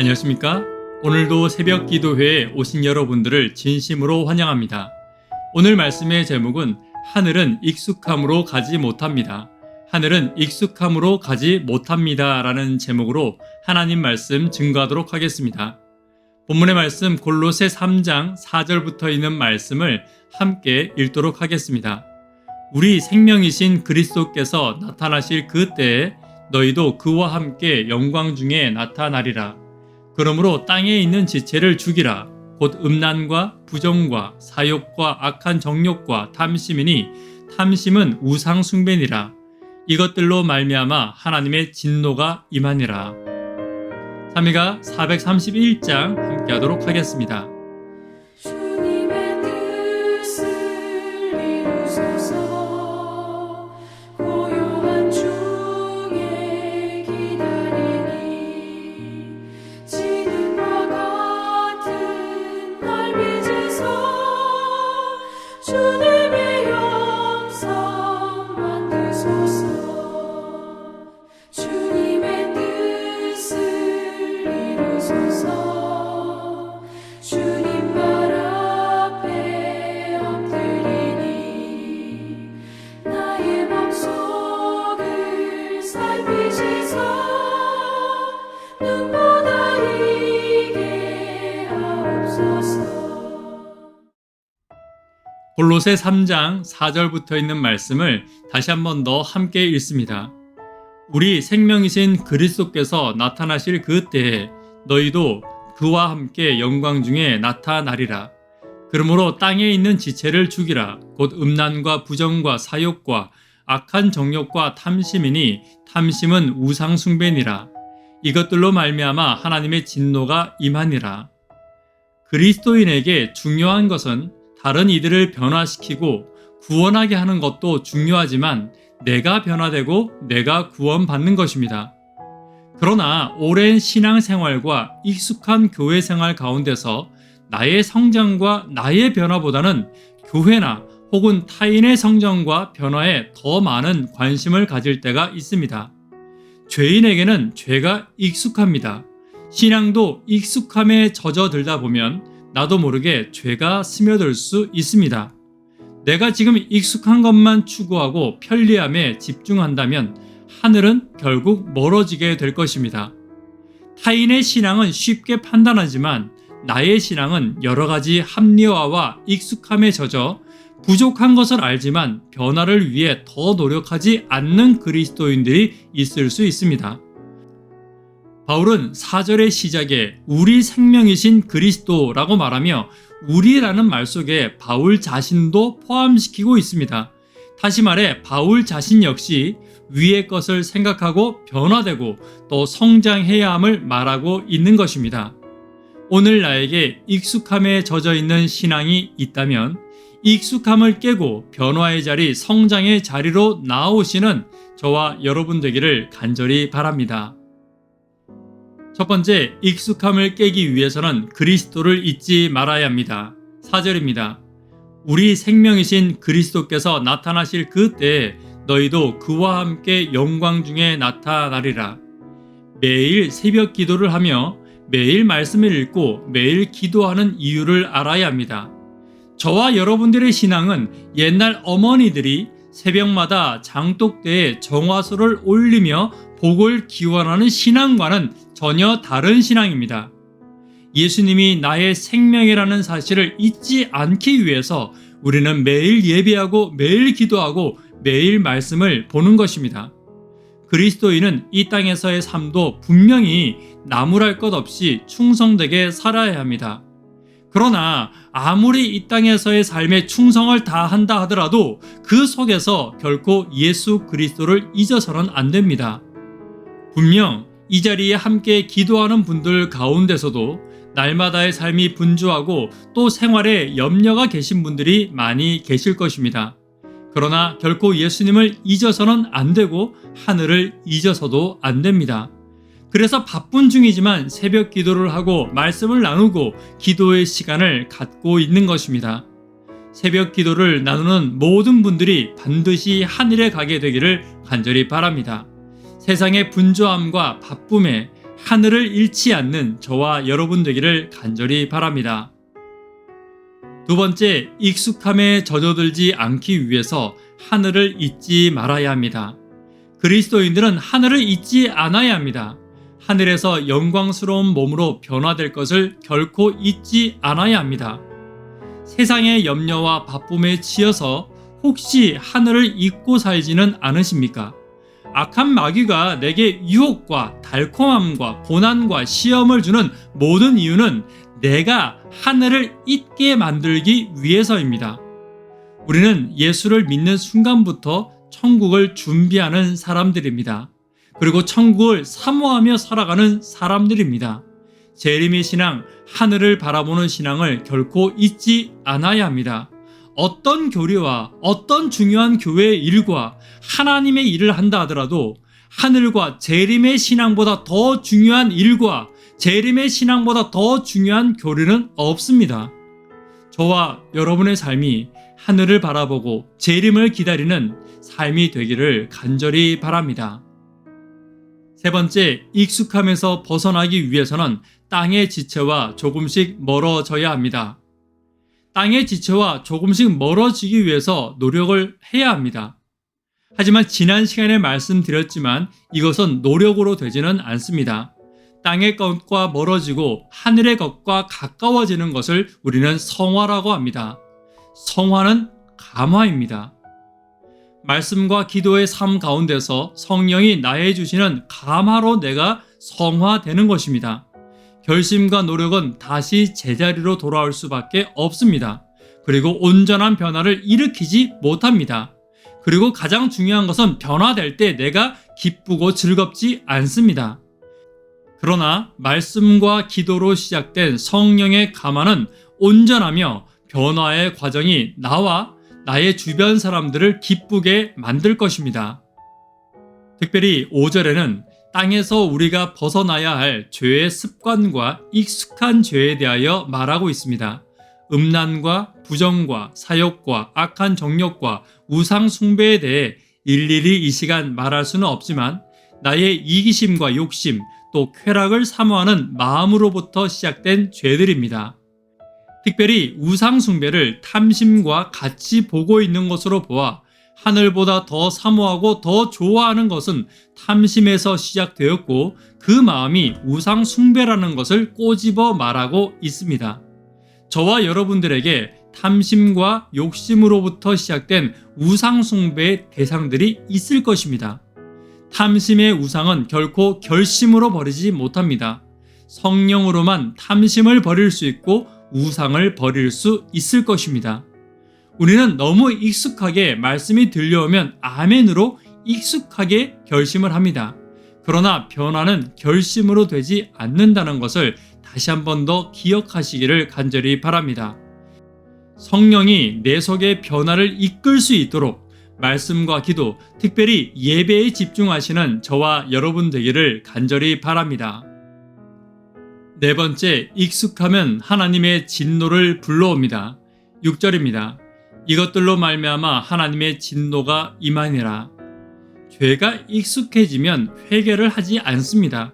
안녕하십니까? 오늘도 새벽 기도회에 오신 여러분들을 진심으로 환영합니다. 오늘 말씀의 제목은 하늘은 익숙함으로 가지 못합니다. 하늘은 익숙함으로 가지 못합니다. 라는 제목으로 하나님 말씀 증거하도록 하겠습니다. 본문의 말씀 골로새 3장 4절부터 있는 말씀을 함께 읽도록 하겠습니다. 우리 생명이신 그리스도께서 나타나실 그 때에 너희도 그와 함께 영광 중에 나타나리라. 그러므로 땅에 있는 지체를 죽이라. 곧 음란과 부정과 사욕과 악한 정욕과 탐심이니 탐심은 우상 숭배니라. 이것들로 말미암아 하나님의 진노가 임하니라. 3위가 431장 함께 하도록 하겠습니다. 골로새 3장 4절부터 있는 말씀을 다시 한 번 더 함께 읽습니다. 우리 생명이신 그리스도께서 나타나실 그 때에 너희도 그와 함께 영광 중에 나타나리라. 그러므로 땅에 있는 지체를 죽이라. 곧 음란과 부정과 사욕과 악한 정욕과 탐심이니 탐심은 우상 숭배니라. 이것들로 말미암아 하나님의 진노가 임하니라. 그리스도인에게 중요한 것은 다른 이들을 변화시키고 구원하게 하는 것도 중요하지만 내가 변화되고 내가 구원받는 것입니다. 그러나 오랜 신앙생활과 익숙한 교회 생활 가운데서 나의 성장과 나의 변화보다는 교회나 혹은 타인의 성장과 변화에 더 많은 관심을 가질 때가 있습니다. 죄인에게는 죄가 익숙합니다. 신앙도 익숙함에 젖어들다 보면 나도 모르게 죄가 스며들 수 있습니다. 내가 지금 익숙한 것만 추구하고 편리함에 집중한다면 하늘은 결국 멀어지게 될 것입니다. 타인의 신앙은 쉽게 판단하지만 나의 신앙은 여러 가지 합리화와 익숙함에 젖어 부족한 것을 알지만 변화를 위해 더 노력하지 않는 그리스도인들이 있을 수 있습니다. 바울은 4절의 시작에 우리 생명이신 그리스도라고 말하며 우리라는 말 속에 바울 자신도 포함시키고 있습니다. 다시 말해 바울 자신 역시 위의 것을 생각하고 변화되고 또 성장해야 함을 말하고 있는 것입니다. 오늘 나에게 익숙함에 젖어 있는 신앙이 있다면 익숙함을 깨고 변화의 자리, 성장의 자리로 나오시는 저와 여러분 되기를 간절히 바랍니다. 첫 번째, 익숙함을 깨기 위해서는 그리스도를 잊지 말아야 합니다. 4절입니다. 우리 생명이신 그리스도께서 나타나실 그 때에 너희도 그와 함께 영광 중에 나타나리라. 매일 새벽 기도를 하며 매일 말씀을 읽고 매일 기도하는 이유를 알아야 합니다. 저와 여러분들의 신앙은 옛날 어머니들이 새벽마다 장독대에 정화수를 올리며 복을 기원하는 신앙과는 전혀 다른 신앙입니다. 예수님이 나의 생명이라는 사실을 잊지 않기 위해서 우리는 매일 예배하고 매일 기도하고 매일 말씀을 보는 것입니다. 그리스도인은 이 땅에서의 삶도 분명히 나무랄 것 없이 충성되게 살아야 합니다. 그러나 아무리 이 땅에서의 삶에 충성을 다한다 하더라도 그 속에서 결코 예수 그리스도를 잊어서는 안 됩니다. 분명 이 자리에 함께 기도하는 분들 가운데서도 날마다의 삶이 분주하고 또 생활에 염려가 계신 분들이 많이 계실 것입니다. 그러나 결코 예수님을 잊어서는 안 되고 하늘을 잊어서도 안 됩니다. 그래서 바쁜 중이지만 새벽 기도를 하고 말씀을 나누고 기도의 시간을 갖고 있는 것입니다. 새벽 기도를 나누는 모든 분들이 반드시 하늘에 가게 되기를 간절히 바랍니다. 세상의 분주함과 바쁨에 하늘을 잃지 않는 저와 여러분 되기를 간절히 바랍니다. 두 번째, 익숙함에 젖어들지 않기 위해서 하늘을 잊지 말아야 합니다. 그리스도인들은 하늘을 잊지 않아야 합니다. 하늘에서 영광스러운 몸으로 변화될 것을 결코 잊지 않아야 합니다. 세상의 염려와 바쁨에 치여서 혹시 하늘을 잊고 살지는 않으십니까? 악한 마귀가 내게 유혹과 달콤함과 고난과 시험을 주는 모든 이유는 내가 하늘을 잊게 만들기 위해서입니다. 우리는 예수를 믿는 순간부터 천국을 준비하는 사람들입니다. 그리고 천국을 사모하며 살아가는 사람들입니다. 재림의 신앙, 하늘을 바라보는 신앙을 결코 잊지 않아야 합니다. 어떤 교리와 어떤 중요한 교회의 일과 하나님의 일을 한다 하더라도 하늘과 재림의 신앙보다 더 중요한 일과 재림의 신앙보다 더 중요한 교리는 없습니다. 저와 여러분의 삶이 하늘을 바라보고 재림을 기다리는 삶이 되기를 간절히 바랍니다. 세 번째, 익숙함에서 벗어나기 위해서는 땅의 지체와 조금씩 멀어져야 합니다. 땅의 지체와 조금씩 멀어지기 위해서 노력을 해야 합니다. 하지만 지난 시간에 말씀드렸지만 이것은 노력으로 되지는 않습니다. 땅의 것과 멀어지고 하늘의 것과 가까워지는 것을 우리는 성화라고 합니다. 성화는 감화입니다. 말씀과 기도의 삶 가운데서 성령이 나에 주시는 감화로 내가 성화되는 것입니다. 결심과 노력은 다시 제자리로 돌아올 수밖에 없습니다. 그리고 온전한 변화를 일으키지 못합니다. 그리고 가장 중요한 것은 변화될 때 내가 기쁘고 즐겁지 않습니다. 그러나 말씀과 기도로 시작된 성령의 감화는 온전하며 변화의 과정이 나와 나의 주변 사람들을 기쁘게 만들 것입니다. 특별히 5절에는 땅에서 우리가 벗어나야 할 죄의 습관과 익숙한 죄에 대하여 말하고 있습니다. 음란과 부정과 사욕과 악한 정욕과 우상 숭배에 대해 일일이 이 시간 말할 수는 없지만 나의 이기심과 욕심 또 쾌락을 사모하는 마음으로부터 시작된 죄들입니다. 특별히 우상 숭배를 탐심과 같이 보고 있는 것으로 보아 하늘보다 더 사모하고 더 좋아하는 것은 탐심에서 시작되었고 그 마음이 우상 숭배라는 것을 꼬집어 말하고 있습니다. 저와 여러분들에게 탐심과 욕심으로부터 시작된 우상 숭배의 대상들이 있을 것입니다. 탐심의 우상은 결코 결심으로 버리지 못합니다. 성령으로만 탐심을 버릴 수 있고 우상을 버릴 수 있을 것입니다. 우리는 너무 익숙하게 말씀이 들려오면 아멘으로 익숙하게 결심을 합니다. 그러나 변화는 결심으로 되지 않는다는 것을 다시 한 번 더 기억하시기를 간절히 바랍니다. 성령이 내 속의 변화를 이끌 수 있도록 말씀과 기도, 특별히 예배에 집중하시는 저와 여러분 되기를 간절히 바랍니다. 네 번째, 익숙하면 하나님의 진노를 불러옵니다. 6절입니다. 이것들로 말미암아 하나님의 진노가 임하니라. 죄가 익숙해지면 회개를 하지 않습니다.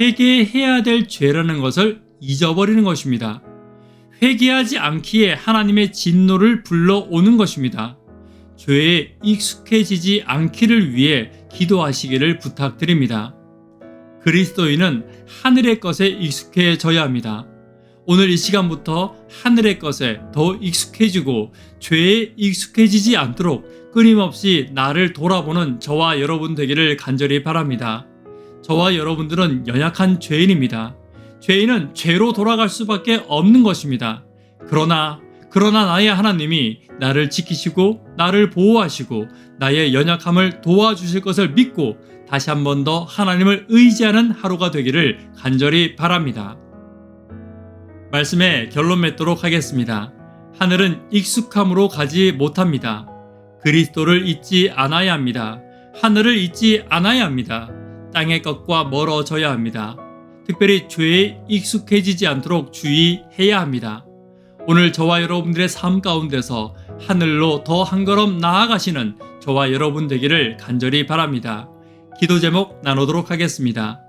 회개해야 될 죄라는 것을 잊어버리는 것입니다. 회개하지 않기에 하나님의 진노를 불러오는 것입니다. 죄에 익숙해지지 않기를 위해 기도하시기를 부탁드립니다. 그리스도인은 하늘의 것에 익숙해져야 합니다. 오늘 이 시간부터 하늘의 것에 더 익숙해지고 죄에 익숙해지지 않도록 끊임없이 나를 돌아보는 저와 여러분 되기를 간절히 바랍니다. 저와 여러분들은 연약한 죄인입니다. 죄인은 죄로 돌아갈 수밖에 없는 것입니다. 그러나 그러나 나의 하나님이 나를 지키시고 나를 보호하시고 나의 연약함을 도와주실 것을 믿고 다시 한 번 더 하나님을 의지하는 하루가 되기를 간절히 바랍니다. 말씀에 결론 맺도록 하겠습니다. 하늘은 익숙함으로 가지 못합니다. 그리스도를 잊지 않아야 합니다. 하늘을 잊지 않아야 합니다. 땅의 것과 멀어져야 합니다. 특별히 죄에 익숙해지지 않도록 주의해야 합니다. 오늘 저와 여러분들의 삶 가운데서 하늘로 더 한 걸음 나아가시는 저와 여러분 되기를 간절히 바랍니다. 기도 제목 나누도록 하겠습니다.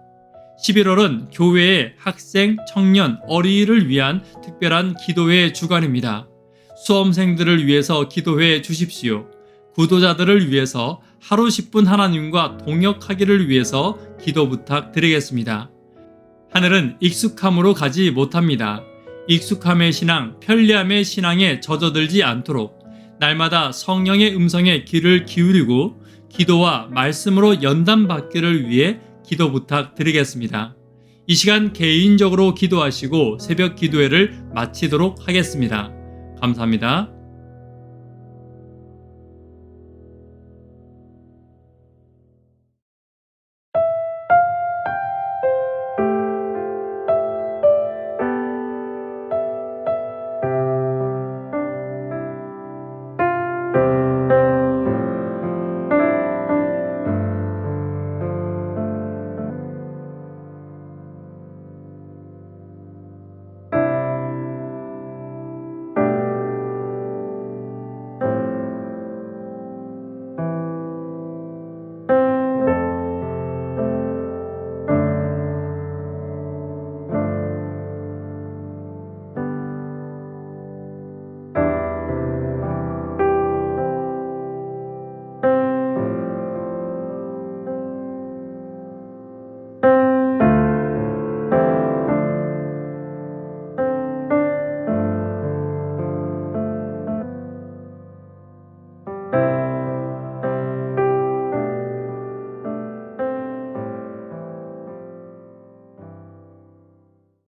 11월은 교회의 학생, 청년, 어린이를 위한 특별한 기도회 주간입니다. 수험생들을 위해서 기도해 주십시오. 구도자들을 위해서 하루 10분 하나님과 동역하기를 위해서 기도 부탁드리겠습니다. 하늘은 익숙함으로 가지 못합니다. 익숙함의 신앙, 편리함의 신앙에 젖어들지 않도록 날마다 성령의 음성에 귀를 기울이고 기도와 말씀으로 연단받기를 위해 기도 부탁드리겠습니다. 이 시간 개인적으로 기도하시고 새벽 기도회를 마치도록 하겠습니다. 감사합니다.